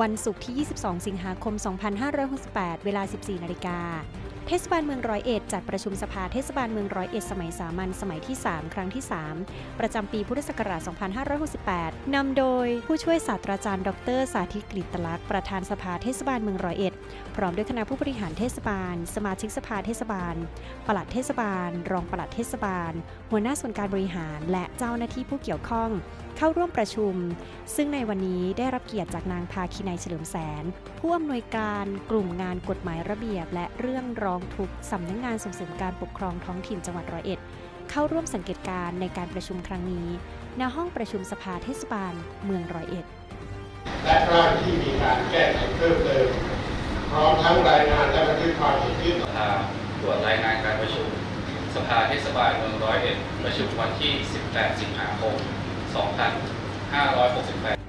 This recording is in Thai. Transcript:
วันศุกร์ที่ 22 สิงหาคม 2568 เวลา 14 นาฬิกา เทศบาลเมืองร้อยเอ็ดจัดประชุมสภาเทศบาลเมืองร้อยเอ็ดสมัยสามัญสมัยที่ 3 ครั้งที่ 3 ประจำปีพุทธศักราช 2568 นำโดยผู้ช่วยศาสตราจารย์ ดร สาธิตกฤตลักษณ์ประธานสภาเทศบาลเมืองร้อยเอ็ด พร้อมด้วยคณะผู้บริหารเทศบาล สมาชิกสภาเทศบาล ปลัดเทศบาล รองปลัดเทศบาล หัวหน้าส่วนการบริหาร และเจ้าหน้าที่ผู้เกี่ยวข้อง เข้าร่วมประชุม ซึ่งในวันนี้ได้รับเกียรติจากนางภาคินัยเฉลิมแสน ผู้อำนวยการกลุ่มงานกฎหมายระเบียบ และเรื่องร้องทุกข์สำนักงานส่งเสริมการปกครองท้องถิ่นจังหวัดร้อยเอ็ด เข้าร่วมสังเกตการณ์ในการประชุมครั้งนี้ ณห้องประชุมสภาเทศบาลเมืองร้อยเอ็ด และร่างที่มีการแก้ไขเพิ่มเติมพร้อมทั้งรายงานและบันทึกความเห็นยื่นสภาตรวจรายงานการประชุม สภาเทศบาลเมืองร้อยเอ็ดประชุมวันที่ 18 สิงหาคม 2568